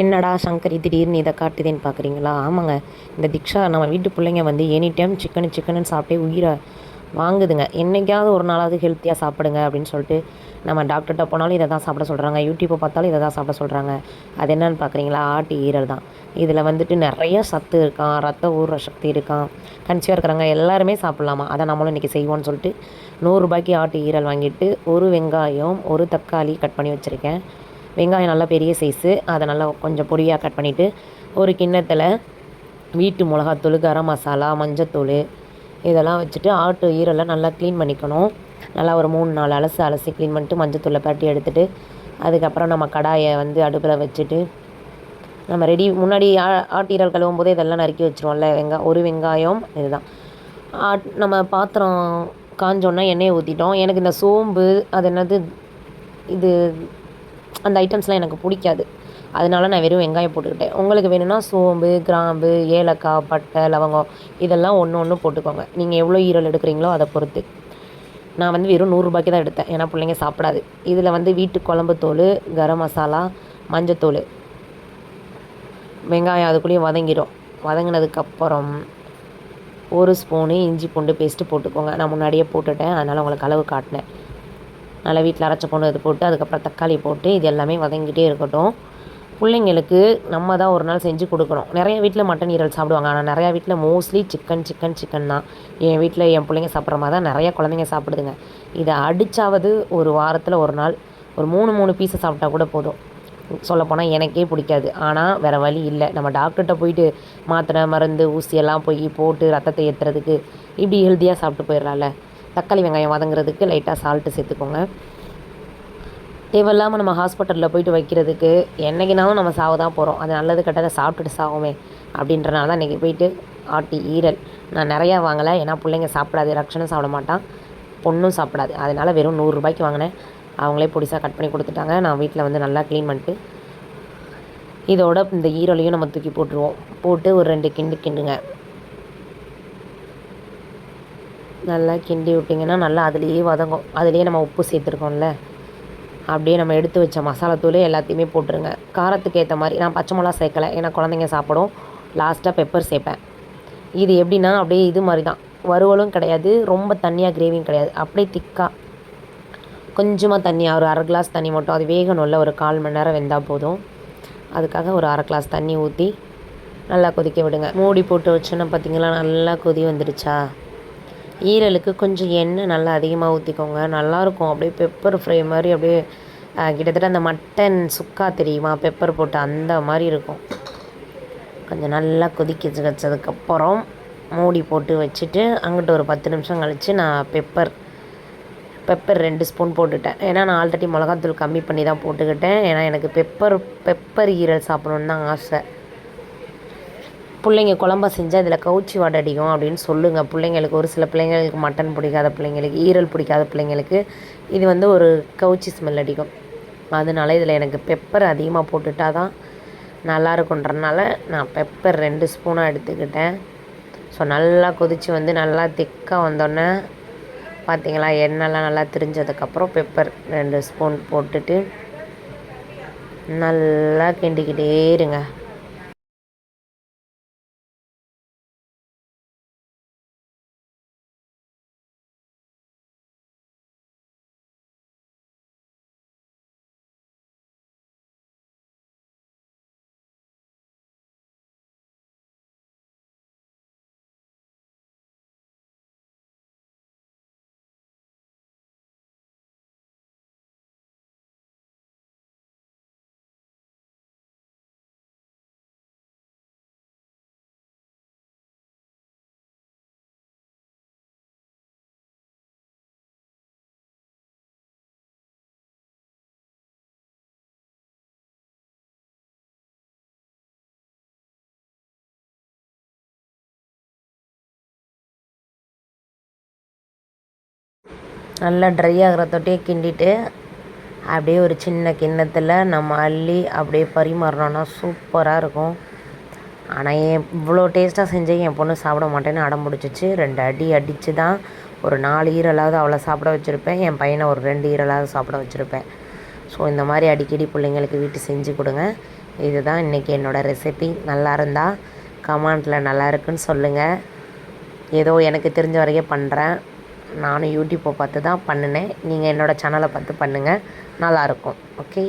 என்னடா சங்கரி திடீர்னு இதை காட்டுதேன்னு பார்க்குறீங்களா? ஆமாங்க. இந்த திக்ஷா நம்ம வீட்டு பிள்ளைங்க வந்து எனி டைம் சிக்கனு சிக்கனுன்னு சாப்பிட்டே உயிரை வாங்குதுங்க. என்னைக்காவது ஒரு நாளாவது ஹெல்த்தியாக சாப்பிடுங்க அப்படின்னு சொல்லிட்டு நம்ம டாக்டர்கிட்ட போனாலும் இதை தான் சாப்பிட சொல்கிறாங்க யூடியூப்பை பார்த்தாலும் இதை தான் சாப்பிட சொல்கிறாங்க அது என்னன்னு பார்க்குறீங்களா? ஆட்டு ஈரல் தான். இதில் வந்துட்டு நிறைய சத்து இருக்கான். ரத்த ஊற சக்தி இருக்கான். கன்சியாக இருக்கிறவங்க எல்லாருமே சாப்பிட்லாமா? அதை நம்மளும் இன்றைக்கி செய்வோம்னு சொல்லிட்டு நூறுரூபாய்க்கு ஆட்டு ஈரல் வாங்கிட்டு ஒரு வெங்காயம் ஒரு தக்காளி கட் பண்ணி வச்சுருக்கேன். வெங்காயம் நல்லா பெரிய சைஸு அதை நல்லா கொஞ்சம் பொடியாக கட் பண்ணிவிட்டு ஒரு கிண்ணத்தில் வீட்டு மிளகாத்தூள் கரம் மசாலா மஞ்சத்தூள் இதெல்லாம் வச்சுட்டு ஆட்டு ஈரலை நல்லா க்ளீன் பண்ணிக்கணும். நல்லா ஒரு மூணு நாலு அலசு அலசி க்ளீன் பண்ணிட்டு மஞ்சத்தூளை பரட்டி எடுத்துட்டு அதுக்கப்புறம் நம்ம கடாயை வந்து அடுப்பில் வச்சுட்டு நம்ம ரெடி முன்னாடி ஆ ஆட்டு ஈரல் கழுவும் போதே இதெல்லாம் நறுக்கி வச்சுருவோம்ல வெங்காயம் ஒரு வெங்காயம் இதுதான். ஆட் நம்ம பாத்திரம் காஞ்சோன்னா எண்ணெயை ஊற்றிட்டோம் எனக்கு இந்த சோம்பு அது என்னது இது அந்த ஐட்டம்ஸ்லாம் எனக்கு பிடிக்காது. அதனால நான் வெறும் வெங்காயம் போட்டுக்கிட்டேன். உங்களுக்கு வேணும்னா சோம்பு கிராம்பு ஏலக்காய் பட்டை லவங்கம் இதெல்லாம் ஒன்று ஒன்று போட்டுக்கோங்க. நீங்கள் எவ்வளோ ஈரல் எடுக்கிறீங்களோ அதை பொறுத்து. நான் வந்து வெறும் நூறுரூபாய்க்கு தான் எடுத்தேன். ஏன்னா பிள்ளைங்க சாப்பிடாது. இதில் வந்து வீட்டு குழம்பு தூள் கரம் மசாலா மஞ்சத்தூள் வெங்காயம் அதுக்குள்ளேயும் வதங்கிடும் வதங்கினதுக்கப்புறம் ஒரு ஸ்பூனு இஞ்சி பூண்டு பேஸ்ட்டு போட்டுக்கோங்க. நான் முன்னாடியே போட்டுட்டேன். அதனால் உங்களுக்கு அளவு காட்டினேன். நல்லா வீட்டில் அரைச்ச கொண்டு இது போட்டு அதுக்கப்புறம் தக்காளி போட்டு இது எல்லாமே வதங்கிட்டே இருக்கட்டும். பிள்ளைங்களுக்கு நம்ம தான் ஒரு நாள் செஞ்சு கொடுக்கணும். நிறைய வீட்டில் மட்டன் ஈரல் சாப்பிடுவாங்க. ஆனால் நிறையா வீட்டில் மோஸ்ட்லி சிக்கன் சிக்கன் சிக்கன் தான். என் வீட்டில் என் பிள்ளைங்க சாப்பிட்ற மாதிரி தான் நிறைய குழந்தைங்க சாப்பிடுதுங்க. இதை அடித்தாவது ஒரு வாரத்தில் ஒரு நாள் ஒரு மூணு மூணு பீஸை சாப்பிட்டா கூட போதும். சொல்லப்போனால் எனக்கே பிடிக்காது. ஆனால் வேறு வழி இல்லை. நம்ம டாக்டர்கிட்ட போயிட்டு மாத்திரை மருந்து ஊசியெல்லாம் போய் போட்டு ரத்தத்தை ஏற்றுறதுக்கு இப்படி ஹெல்த்தியாக சாப்பிட்டு போயிடலாம்ல. தக்காளி வெங்காயம் வதங்குறதுக்கு லைட்டாக சால்ட்டு சேர்த்துக்கோங்க. தேவையில்லாமல் நம்ம ஹாஸ்பிட்டலில் போயிட்டு வைக்கிறதுக்கு என்றைக்குனாலும் நம்ம சாவு தான் போகிறோம் அது நல்லது கெட்டதை சாப்பிட்டுட்டு சாவோமே அப்படின்றனால தான் இன்றைக்கி போயிட்டு ஆட்டி ஈரல். நான் நிறையா வாங்கலை. ஏன்னா பிள்ளைங்க சாப்பிடாது. ரக்ஷனும் சாப்பிட மாட்டான். பொண்ணும் சாப்பிடாது. அதனால் வெறும் நூறுரூபாய்க்கு வாங்கினேன். அவங்களே பொடிசாக கட் பண்ணி கொடுத்துட்டாங்க. நான் வீட்டில் வந்து நல்லா க்ளீன் பண்ணிட்டு இதோட இந்த ஈரலையும் நம்ம தூக்கி போட்டுருவோம். போட்டு ஒரு ரெண்டு கிண்டு கிண்டுங்க. நல்லா கிண்டி விட்டிங்கன்னா நல்லா அதுலேயே வதங்கும். அதுலேயே நம்ம உப்பு சேர்த்துருக்கோம்ல. அப்படியே நம்ம எடுத்து வச்ச மசாலாத்தூள் எல்லாத்தையுமே போட்டுருங்க. காரத்துக்கு ஏற்ற மாதிரி நான் பச்சை மிளகா சேர்க்கலை ஏன்னா குழந்தைங்க சாப்பிடும். லாஸ்ட்டாக பெப்பர் சேர்ப்பேன். இது எப்படின்னா அப்படியே இது மாதிரி தான் வறுவலும் கிடையாது ரொம்ப தண்ணியாக கிரேவியும் கிடையாது. அப்படியே திக்காக கொஞ்சமாக தண்ணி ஒரு அரை கிளாஸ் தண்ணி மட்டும். அது வேகணும்ல ஒரு கால் மணி நேரம் வெந்தால் போதும். அதுக்காக ஒரு அரை கிளாஸ் தண்ணி ஊற்றி நல்லா கொதிக்க விடுங்க. மூடி போட்டு வச்சோன்னா பார்த்தீங்களா நல்லா கொதி வந்துடுச்சா ஈரலுக்கு கொஞ்சம் எண்ணெய் நல்லா அதிகமாக ஊற்றிக்கோங்க நல்லாயிருக்கும். அப்படியே பெப்பர் ஃப்ரை மாதிரி அப்படியே கிட்டத்தட்ட அந்த மட்டன் சுக்கா தெரியுமா? பெப்பர் போட்டு அந்த மாதிரி இருக்கும். கொஞ்சம் நல்லா கொதிக்க வச்சதுக்கப்புறம் மூடி போட்டு வச்சுட்டு அங்கிட்டு ஒரு பத்து நிமிஷம் கழித்து நான் பெப்பர் பெப்பர் ரெண்டு ஸ்பூன் போட்டுட்டேன். ஏன்னா நான் ஆல்ரெடி மிளகாத்தூள் கம்மி பண்ணி தான் போட்டுக்கிட்டேன். ஏன்னா எனக்கு பெப்பர் பெப்பர் ஈரல் சாப்பிடணுன்னு தான் ஆசை. பிள்ளைங்க குழம்பா செஞ்சால் இதில் கவுச்சி வாடை அடிக்கும் அப்படின்னு சொல்லுங்கள் பிள்ளைங்களுக்கு ஒரு சில பிள்ளைங்களுக்கு மட்டன் பிடிக்காத பிள்ளைங்களுக்கு ஈரல் பிடிக்காத பிள்ளைங்களுக்கு இது வந்து ஒரு கவுச்சி ஸ்மெல் அடிக்கும். அதனால இதில் எனக்கு பெப்பர் அதிகமாக போட்டுட்டா தான் நல்லா இருக்குன்றனால நான் பெப்பர் ரெண்டு ஸ்பூனாக எடுத்துக்கிட்டேன். ஸோ நல்லா கொதித்து வந்து நல்லா திக்காக வந்தோடனே பார்த்தீங்களா எண்ணெய்லாம் நல்லா திரிஞ்சதுக்கப்புறம் பெப்பர் ரெண்டு ஸ்பூன் போட்டுட்டு நல்லா கிண்டிக்கிட்டே இருங்க. நல்லா ட்ரை ஆகிற தொட்டியே கிண்டிட்டு அப்படியே ஒரு சின்ன கிண்ணத்தில் நம்ம அள்ளி அப்படியே பரிமாறினோன்னா சூப்பராக இருக்கும். ஆனால் என் இவ்வளோ டேஸ்ட்டாக செஞ்சு என் பொண்ணு சாப்பிட மாட்டேன்னு அடம் பிடிச்சிச்சு ரெண்டு அடி அடித்து தான் ஒரு நாலு ஈரலாவது அவளை சாப்பிட வச்சுருப்பேன். என் பையனை ஒரு ரெண்டு ஈரலாவது சாப்பிட வச்சுருப்பேன். ஸோ இந்த மாதிரி அடிக்கடி பிள்ளைங்களுக்கு வீட்டு செஞ்சு கொடுங்க. இதுதான் இன்றைக்கி என்னோடய ரெசிபி நல்லா இருந்தால் கமெண்ட்டில் நல்லா இருக்குன்னு சொல்லுங்கள் ஏதோ எனக்கு தெரிஞ்ச வரைக்கும் பண்ணுறேன் நானும் யூடியூப்பை பார்த்து தான் பண்ணினேன். நீங்கள் என்னோடய சேனலை பார்த்து பண்ணுங்கள் நல்லாயிருக்கும் ஓகே